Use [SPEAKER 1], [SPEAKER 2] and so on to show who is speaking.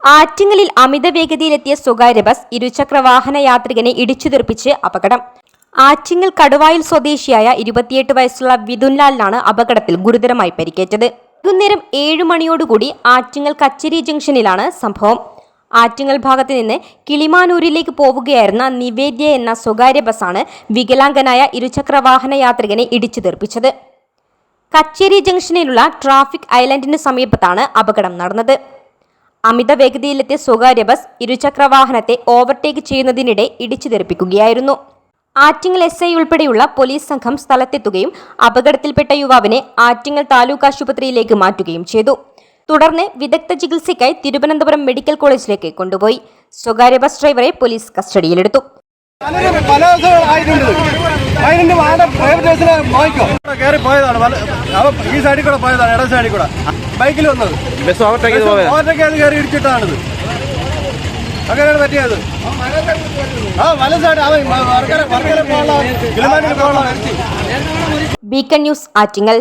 [SPEAKER 1] ആറ്റിങ്ങലിൽ അമിത വേഗതയിലെത്തിയ സ്വകാര്യ ബസ് ഇരുചക്ര വാഹന യാത്രികനെ ഇടിച്ചു തെറിപ്പിച്ച് അപകടം. ആറ്റിങ്ങൽ കടുവായിൽ സ്വദേശിയായ ഇരുപത്തിയെട്ട് വയസ്സുള്ള വിതുൻലാലിനാണ് അപകടത്തിൽ ഗുരുതരമായി പരിക്കേറ്റത്. വൈകുന്നേരം ഏഴു മണിയോടുകൂടി ആറ്റിങ്ങൽ കച്ചേരി ജംഗ്ഷനിലാണ് സംഭവം. ആറ്റിങ്ങൽ ഭാഗത്ത് നിന്ന് കിളിമാനൂരിലേക്ക് പോവുകയായിരുന്ന നിവേദ്യ എന്ന സ്വകാര്യ ബസ്സാണ് വികലാംഗനായ ഇരുചക്ര വാഹന യാത്രികനെ ഇടിച്ചു തെറിപ്പിച്ചത് കച്ചേരി ജംഗ്ഷനിലുള്ള ട്രാഫിക് ഐലൻഡിന് സമീപത്താണ് അപകടം നടന്നത്. അമിത വേഗതയിലെത്തിയ സ്വകാര്യ ബസ് ഇരുചക്ര വാഹനത്തെ ഓവർടേക്ക് ചെയ്യുന്നതിനിടെ ഇടിച്ചു തെറിപ്പിക്കുകയായിരുന്നു ആറ്റിങ്ങൽ എസ് ഐ ഉൾപ്പെടെയുള്ള പോലീസ് സംഘം സ്ഥലത്തെത്തുകയും അപകടത്തിൽപ്പെട്ട യുവാവിനെ ആറ്റിങ്ങൽ താലൂക്ക് ആശുപത്രിയിലേക്ക് മാറ്റുകയും ചെയ്തു. തുടർന്ന് വിദഗ്ധ ചികിത്സയ്ക്കായി തിരുവനന്തപുരം മെഡിക്കൽ കോളേജിലേക്ക് കൊണ്ടുപോയി. സ്വകാര്യ ബസ് ഡ്രൈവറെ പോലീസ് കസ്റ്റഡിയിലെടുത്തു.
[SPEAKER 2] ഈ സൈഡിൽ കൂടെ പോയതാണ് ഇട സൈഡിൽ കൂടെ ബൈക്കിൽ വന്നത്
[SPEAKER 3] ഓവർടേക്ക്
[SPEAKER 2] കയറി ഇടിച്ചിട്ടാണിത് അങ്ങനെയാണ് പറ്റിയത്. ആ സൈഡ് അവൻ
[SPEAKER 1] ബീക്കൺ ന്യൂസ് ആറ്റിങ്ങൽ.